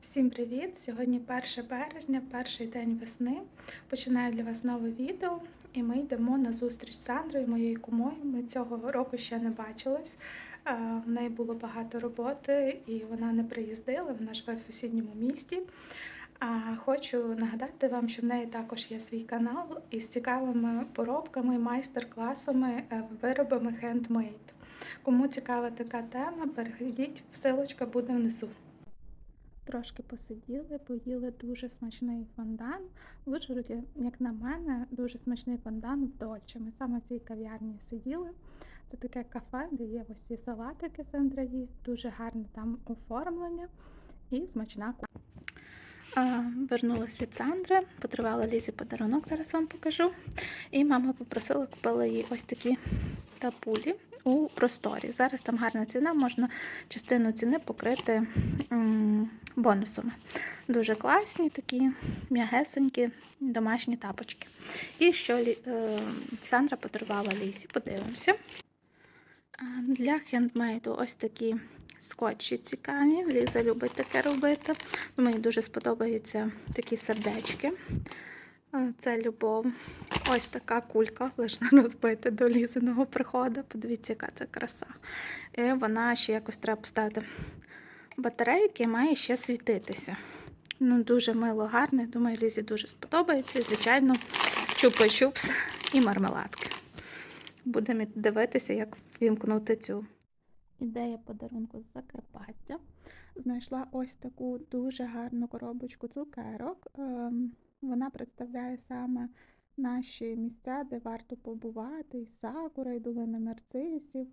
Всім привіт! Сьогодні 1 березня, перший день весни. Починаю для вас нове відео, і ми йдемо на зустріч з Сандрою, моєю кумою. Ми цього року ще не бачились. Е, В неї було багато роботи, і вона не приїздила. Вона живе в сусідньому місті. А хочу нагадати вам, що в неї також є свій канал із цікавими поробками, майстер-класами, е, виробами хендмейд. Кому цікава така тема, переходіть, ссылочка буде внизу. Трошки посиділи, поїли дуже смачний фондан. В Ужгороді, як на мене, дуже смачний фондан в Дольче. Ми саме в цій кав'ярні сиділи. Це таке кафе, де є ось ці салатики Сандра їсть, дуже гарне там оформлення і смачна Вернулась від Сандри, подарувала Лізі подарунок, зараз вам покажу. І мама попросила, купила їй ось такі тапулі у просторі. Зараз там гарна ціна, можна частину ціни покрити бонусами. Дуже класні, такі м'ягесенькі домашні тапочки. І що е, Сандра подарувала Лізі, подивимося. Для хендмейду ось такі скотчі цікаві. Ліза любить таке робити. Мені дуже сподобаються такі сердечки. Це любов. Ось така кулька лежна розбити до лізиного приходу. Подивіться, яка це краса. І вона ще якось треба поставити батарейки, має ще світитися. Ну, дуже мило, гарне. Думаю, Лізі дуже сподобається. Звичайно, чупа-чупс і мармеладки. Будемо дивитися, як вімкнути цю. Ідея подарунку з Закарпаття. Знайшла ось таку дуже гарну коробочку цукерок. Вона представляє саме наші місця, де варто побувати, і сакура, і долина нарцисів.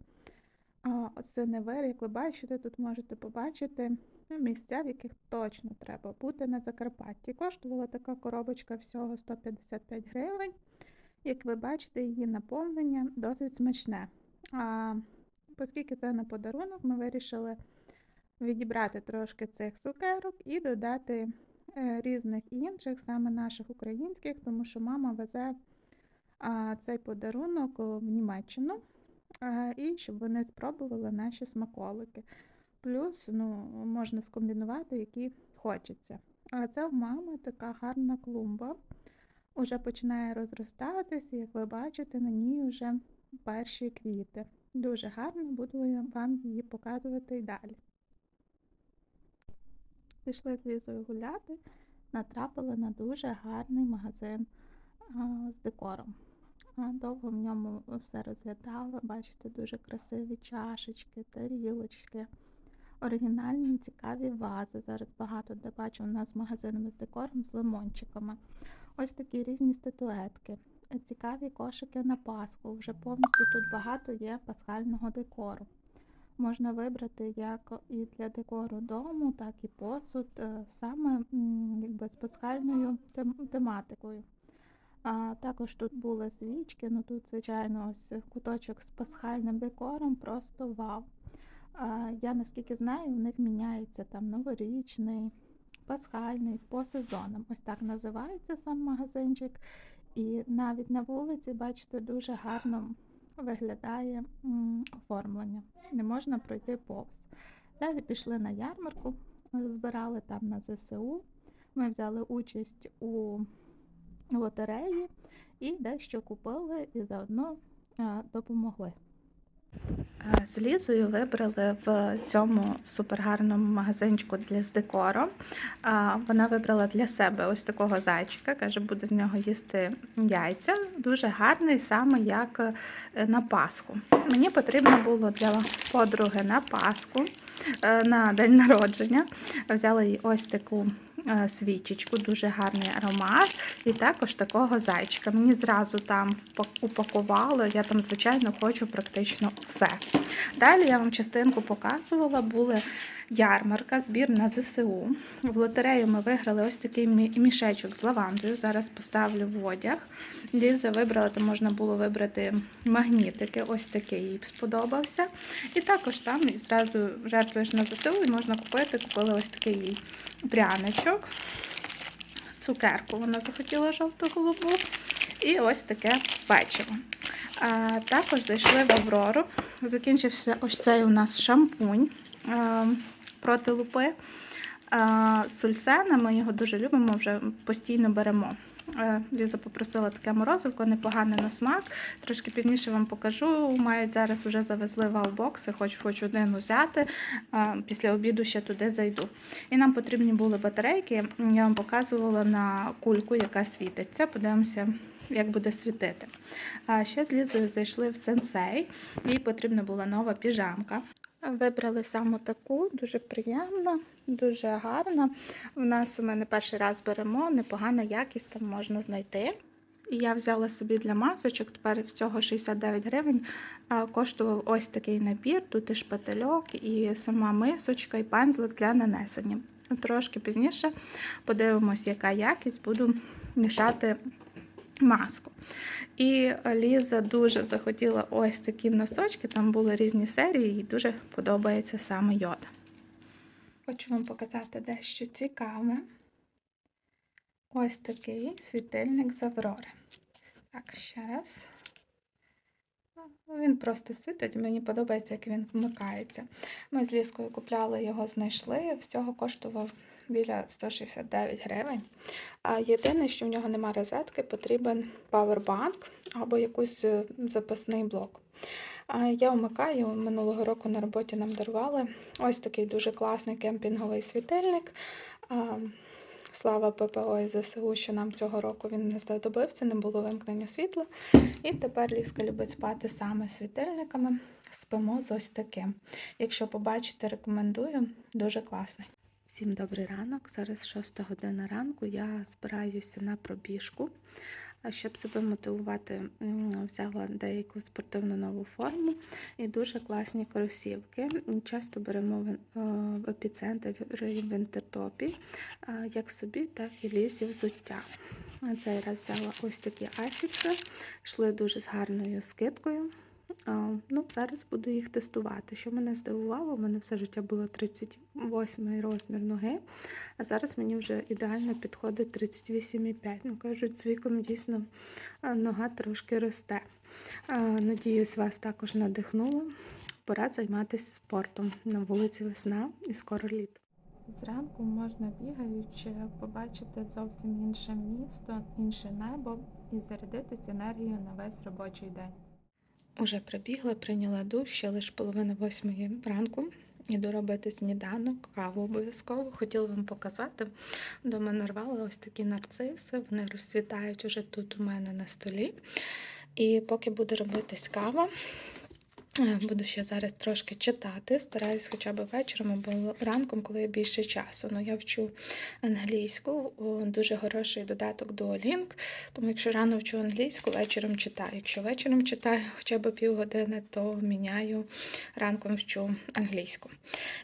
А, Синевир, як ви бачите, тут можете побачити ну, місця, в яких точно треба бути на Закарпатті. Коштувала така коробочка всього 155 гривень. Як ви бачите, її наповнення досить смачне. А оскільки це на подарунок, ми вирішили відібрати трошки цих цукерок і додати різних інших, саме наших українських, тому що мама везе цей подарунок в Німеччину, і щоб вони спробували наші смаколики. Плюс ну, можна скомбінувати, які хочеться. А це в мами така гарна клумба. Уже починає розростатися, як ви бачите, на ній вже перші квіти. Дуже гарно, буду вам її показувати і далі. Пішли з Лізою гуляти, натрапили на дуже гарний магазин а, з декором. А, Довго в ньому все розглядала, бачите, дуже красиві чашечки, тарілочки, оригінальні цікаві вази. Зараз багато де бачу у нас з магазинами з декором з лимончиками. Ось такі різні статуетки, цікаві кошики на Пасху. Вже повністю тут багато є пасхального декору. Можна вибрати як і для декору дому, так і посуд, е, саме якби з пасхальною тем- тематикою. А також тут були свічки, ну тут, звичайно, ось куточок з пасхальним декором, просто вау. А, я наскільки знаю, в них міняється там новорічний, пасхальний по сезонам. Ось так називається сам магазинчик. І навіть на вулиці, бачите, дуже гарно виглядає оформлення. Не можна пройти повз. Далі пішли на ярмарку, збирали там на ЗСУ. Ми взяли участь у лотереї і дещо купили і заодно е, допомогли. З Лізою вибрали в цьому супергарному магазинчику для з декором. Вона вибрала для себе ось такого зайчика, каже, буде з нього їсти яйця. Дуже гарний, саме як е, на Пасху. Мені потрібно було для подруги на Пасху, е, на день народження. Взяла їй ось таку е, свічечку, дуже гарний аромат, і також такого зайчика. Мені зразу там упакували. Я там, звичайно, хочу практично все. Далі я вам частинку показувала, були ярмарка, збір на ЗСУ. В лотерею ми виграли ось такий мішечок з лавандою. Зараз поставлю в одяг. Ліза вибрала, там можна було вибрати магнітики. Ось такий їй сподобався. І також там зразу жертвуєш на ЗСУ і можна купити. Купили ось такий пряничок. Цукерку вона захотіла жовту голубу. І ось таке печиво. А, також зайшли в Аврору. Закінчився ось цей у нас шампунь а, проти лупи. А, Сульсена, ми його дуже любимо, вже постійно беремо. Е, Ліза попросила таке морозивко, непогане на смак. Трошки пізніше вам покажу. Мають зараз вже завезли вау-бокси, хочу, хочу один узяти. Після обіду ще туди зайду. І нам потрібні були батарейки. Я вам показувала на кульку, яка світиться. Подивимося, як буде світити. А ще з Лізою зайшли в сенсей. Їй потрібна була нова піжамка. Вибрали саме таку, дуже приємна, дуже гарна. У нас ми не перший раз беремо, непогана якість там можна знайти. І я взяла собі для масочок, тепер всього 69 гривень. Коштував ось такий набір, тут і шпательок, і сама мисочка, і пензлик для нанесення. Трошки пізніше подивимось, яка якість, буду мішати маску. І Ліза дуже захотіла ось такі носочки, там були різні серії, їй дуже подобається саме йода. Хочу вам показати дещо цікаве. Ось такий світильник з Аврори. Так, ще раз. Він просто світить, мені подобається, як він вмикається. Ми з Ліскою купляли його, знайшли. Всього коштував біля 169 гривень. А єдине, що в нього немає розетки, потрібен павербанк або якийсь е, запасний блок. Я вмикаю, минулого року на роботі нам дарували ось такий дуже класний кемпінговий світильник. Слава ППО і ЗСУ, що нам цього року він не знадобився, не було вимкнення світла. І тепер Ліска любить спати саме світильниками. Спимо з ось таким. Якщо побачите, рекомендую, дуже класний. Всім добрий ранок. Зараз 6 година ранку. Я збираюся на пробіжку. Щоб себе мотивувати, взяла деяку спортивну нову форму і дуже класні кросівки. Часто беремо в, е, в епіцентрі в інтертопі, е, як собі, так і лізі взуття. Цей раз взяла ось такі асікси, йшли дуже з гарною скидкою. Ну, зараз буду їх тестувати. Що мене здивувало, у мене все життя було 38 розмір ноги, а зараз мені вже ідеально підходить 38,5. Ну, кажуть, з віком дійсно нога трошки росте. Надіюсь, вас також надихнуло. Пора займатися спортом. На вулиці весна і скоро літо. Зранку можна бігаючи, побачити зовсім інше місто, інше небо і зарядитись енергією на весь робочий день. Уже прибігла, прийняла душ, ще лише половина восьмої ранку. Іду робити сніданок, каву обов'язково. Хотіла вам показати. Дома нарвала ось такі нарциси, вони розцвітають уже тут у мене на столі. І поки буде робитись кава, буду ще зараз трошки читати. Стараюсь хоча б вечором або ранком, коли є більше часу. Ну, я вчу англійську, дуже хороший додаток Duolingo, тому якщо рано вчу англійську, вечором читаю. Якщо вечором читаю хоча б півгодини, то міняю ранком вчу англійську.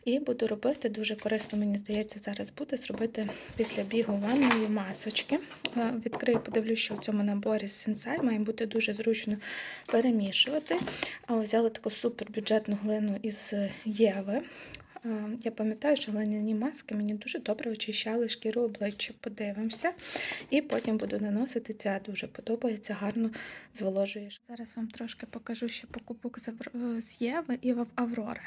І буду робити дуже корисно, мені здається, зараз буде зробити після бігу ванної масочки. Е, Відкрию, подивлюсь, що в цьому наборі з сенсай має бути дуже зручно перемішувати. Взяла таку супербюджетну глину із Єви. Е, Я пам'ятаю, що глиняні маски мені дуже добре очищали шкіру обличчя. Подивимося. І потім буду наносити. Ця дуже подобається, гарно зволожуєш. Зараз вам трошки покажу ще покупок з Єви і в Аврори.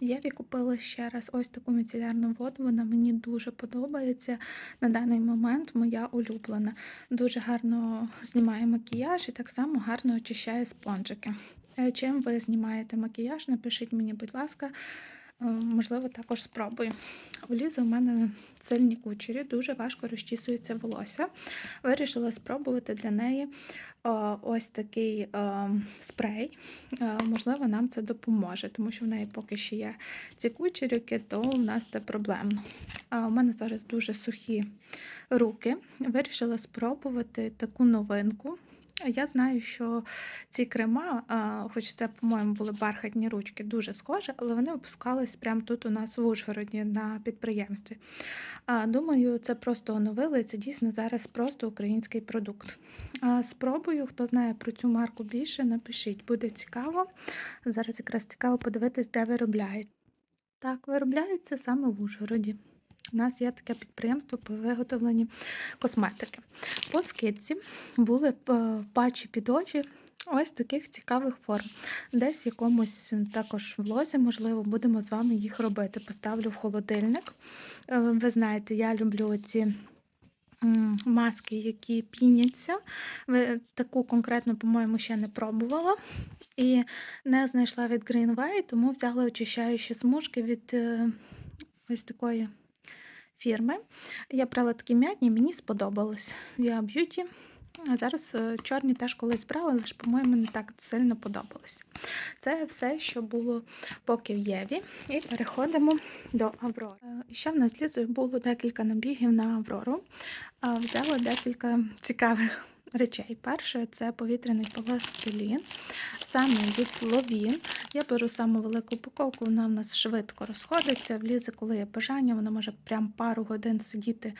Єві купила ще раз ось таку міцелярну воду. Вона мені дуже подобається. На даний момент моя улюблена. Дуже гарно знімає макіяж і так само гарно очищає спонжики. Е, Чим ви знімаєте макіяж? Напишіть мені, будь ласка, Е, можливо, також спробую. У Лізи у мене сильні кучері, дуже важко розчісується волосся. Вирішила спробувати для неї е, ось такий спрей. Можливо, нам це допоможе, тому що в неї поки що є ці кучерики, то у нас це проблемно. У мене зараз дуже сухі руки. Вирішила спробувати таку новинку. Я знаю, що ці крема, хоч це, по-моєму, були бархатні ручки, дуже схожі, але вони випускались прямо тут у нас в Ужгороді на підприємстві. Думаю, це просто оновили. Це дійсно зараз просто український продукт. Спробую, хто знає про цю марку більше, напишіть, буде цікаво. Зараз якраз цікаво подивитись, де виробляють. Так, виробляється саме в Ужгороді. У нас є таке підприємство по виготовленні косметики. По скидці були е, патчі під очі ось таких цікавих форм. Десь в якомусь також влозі, можливо, будемо з вами їх робити. Поставлю в холодильник. Е, Ви знаєте, я люблю ці маски, які піняться. Таку конкретно, по-моєму, ще не пробувала. І не знайшла від Greenway, тому взяла очищаючі смужки від е, ось такої фірми. Я брала такі м'ятні, мені сподобалось. Via Beauty. А зараз е, чорні теж колись брала, але ж, по-моєму, не так сильно подобалось. Це все, що було поки в Єві. І переходимо до Аврори. Е, Ще в нас Лізою було декілька набігів на Аврору. Взяла декілька цікавих речей. Перше це повітряний пластилін, саме від Ловін. Я беру саму велику упаковку, вона в нас швидко розходиться. Влізе, коли є бажання, вона може прям пару годин сидіти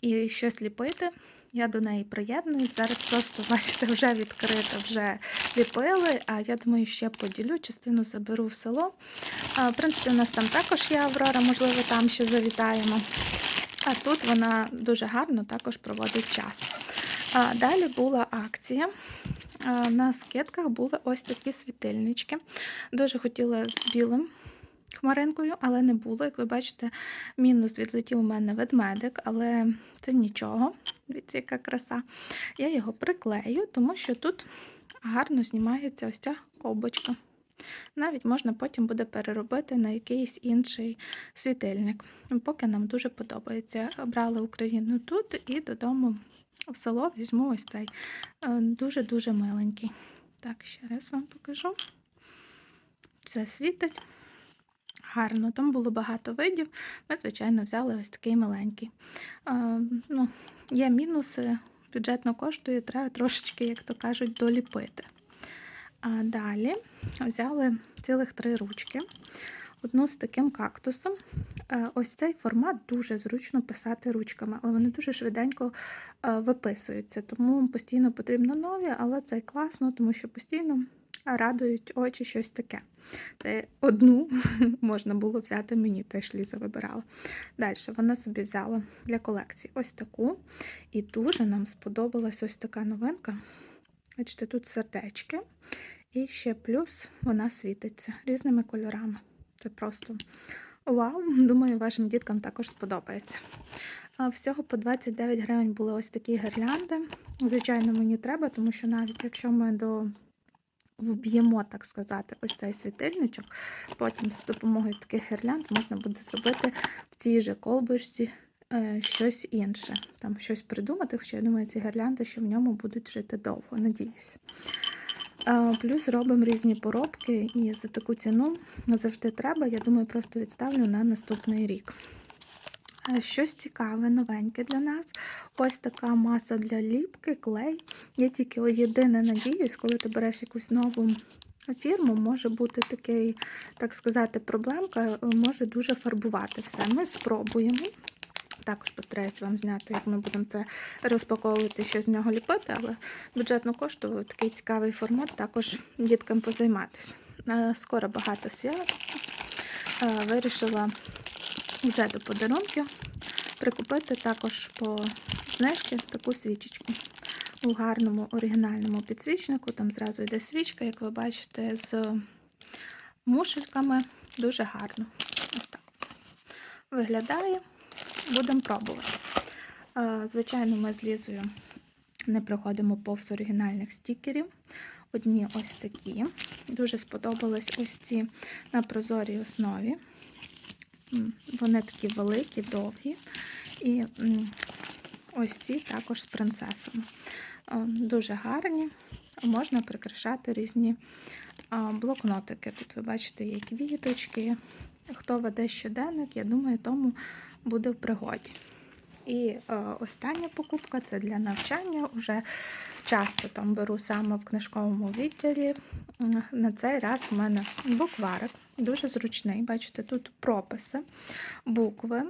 і щось ліпити. Я до неї приєднуюсь. Зараз просто, бачите, вже відкрито, вже ліпили. А я думаю, ще поділю, частину заберу в село. В принципі, у нас там також є Аврора, можливо, там ще завітаємо. А тут вона дуже гарно також проводить час. Далі була акція. На скидках були ось такі світильнички. Дуже хотіла з білим хмаринкою, але не було. Як ви бачите, мінус відлетів у мене ведмедик, але це нічого. Дивіться, яка краса. Я його приклею, тому що тут гарно знімається ось ця колбочка. Навіть можна потім буде переробити на якийсь інший світильник. Поки нам дуже подобається. Брала Україну тут і додому в село візьму ось цей е, дуже-дуже миленький. Так, ще раз вам покажу. Це світить. Гарно, там було багато видів. Ми, звичайно, взяли ось такий маленький. А, ну, є мінуси, бюджетно коштує, треба трошечки, як то кажуть, доліпити. А далі взяли цілих три ручки. Одну з таким кактусом. Е, Ось цей формат дуже зручно писати ручками, але вони дуже швиденько е, виписуються. Тому постійно потрібно нові, але це класно, тому що постійно радують очі щось таке. Це одну можна було взяти мені, теж Ліза вибирала. Далі вона собі взяла для колекції ось таку. І дуже нам сподобалась ось така новинка. Бачите, тут сердечки. І ще плюс вона світиться різними кольорами. Це просто вау! Думаю, вашим діткам також сподобається. Всього по 29 гривень були ось такі гірлянди. Звичайно, мені треба, тому що навіть якщо ми до вб'ємо, так сказати, ось цей світильничок, потім з допомогою таких гірлянд можна буде зробити в цій же колбочці е, щось інше. Там щось придумати, хоча я думаю, ці гірлянди, що в ньому будуть жити довго, надіюсь. Плюс робимо різні поробки, і за таку ціну завжди треба. Я думаю, просто відставлю на наступний рік. Щось цікаве, новеньке для нас. Ось така маса для ліпки, клей. Я тільки єдине надіюсь, коли ти береш якусь нову фірму, може бути такий, так сказати, проблемка, може дуже фарбувати все. Ми спробуємо. Також постараюсь вам зняти, як ми будемо це розпаковувати, що з нього ліпити, але бюджетно коштує такий цікавий формат, також діткам позайматися. Е, Скоро багато свят. Е, Вирішила вже до подарунків прикупити також по знижці таку свічечку. У гарному оригінальному підсвічнику. Там зразу йде свічка, як ви бачите, з мушельками. Дуже гарно. Ось так виглядає. Будемо пробувати. Е, Звичайно, ми з Лізою не проходимо повз оригінальних стікерів. Одні ось такі. Дуже сподобались ось ці на прозорій основі. Вони такі великі, довгі. І ось ці також з принцесами. Е, Дуже гарні. Можна прикрашати різні блокнотики. Тут ви бачите, є квіточки. Хто веде щоденник, я думаю, тому буде в пригоді. І е, остання покупка це для навчання. Уже часто там беру саме в книжковому відділі. На цей раз у мене букварик, дуже зручний. Бачите, тут прописи, букви,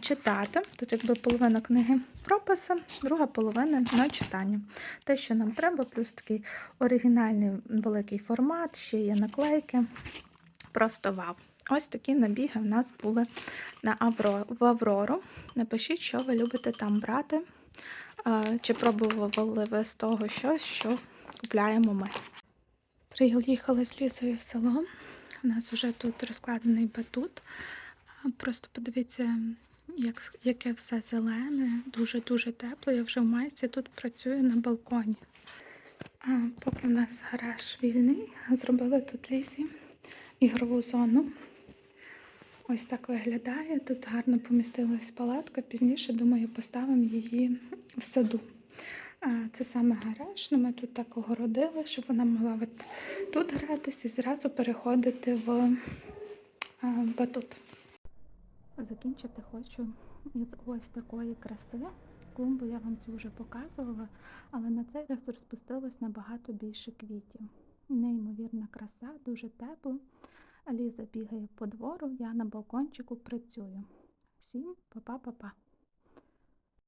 читати. Тут якби половина книги прописи, друга половина на читання. Те, що нам треба, плюс такий оригінальний великий формат, ще є наклейки. Просто вау. Ось такі набіги в нас були на Авро... в Аврору. Напишіть, що ви любите там брати. Чи пробували ви з того щось, що купляємо ми. Приїхали з Лізою в село. У нас вже тут розкладений батут. Просто подивіться, як, яке все зелене, дуже-дуже тепло. Я вже в майці тут працюю на балконі. А, поки в нас гараж вільний, зробили тут лісі ігрову зону. Ось так виглядає. Тут гарно помістилась палатка. Пізніше, думаю, поставимо її в саду. Це саме гараж. Ну, ми тут так огородили, щоб вона могла тут гратись і зразу переходити в батут. Закінчити хочу із ось такої краси. Клумбу я вам цю вже показувала, але на цей раз розпустилось набагато більше квітів. Неймовірна краса, дуже тепло. Ліза бігає по двору, я на балкончику працюю. Всім па-па-па-па.